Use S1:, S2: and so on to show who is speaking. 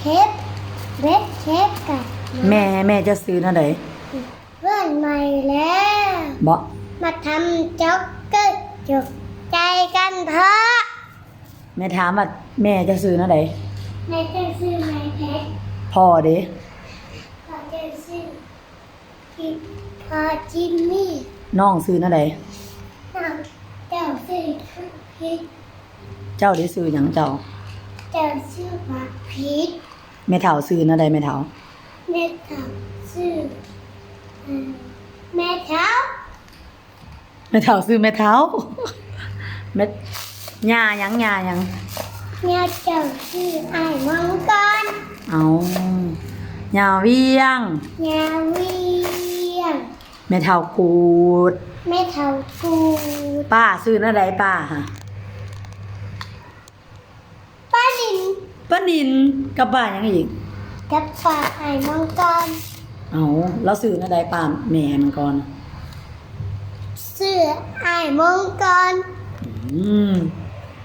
S1: เคปเวทเคปกับ
S2: แม่แม่จะซื้อนั่นใด
S1: เพื่อนใหม่แล้ว
S2: บ่
S1: มาทำจ็อกเกอร์จุกใจกันเถอะ
S2: แม่ถามว่าแม่จะซื้อนั่นใด
S1: ในเจ้าซื้อไม้เพชร
S2: พ่อเด้
S1: พอเจ้าซื้อพิพอจิมมี่
S2: น้องซื้อนั่นใด
S1: น้องเจ้าซื้อพิษ
S2: เจ้าได้ซื้อหยังเจ้า
S1: เจ้าซื้อมาพิษ
S2: แม่เฒ่าซื้อนั่นใดแม่เฒ่า
S1: แม่ทำซื้อเอ่อแม่เท้า
S2: แม่เฒ่าซื้อแม่เฒ่าแม่ย่าหยังย่าหยัง
S1: แม่เจ้าซื้อไอ้มังกร
S2: เอาย่าเวียง
S1: แม่เวียง
S2: แม่เฒ่ากูด
S1: แม่เท้ากูด
S2: ป้าซื้อนั่นใดป้าฮะ
S1: ป้าลิน
S2: ป้านินกับป้าหยังอีก
S1: กับป่าไอ้มังกร
S2: เอาเราซื้อนั่นใดป้าแม่มันก่อน
S1: เสื้อไอ้มังกร
S2: อืม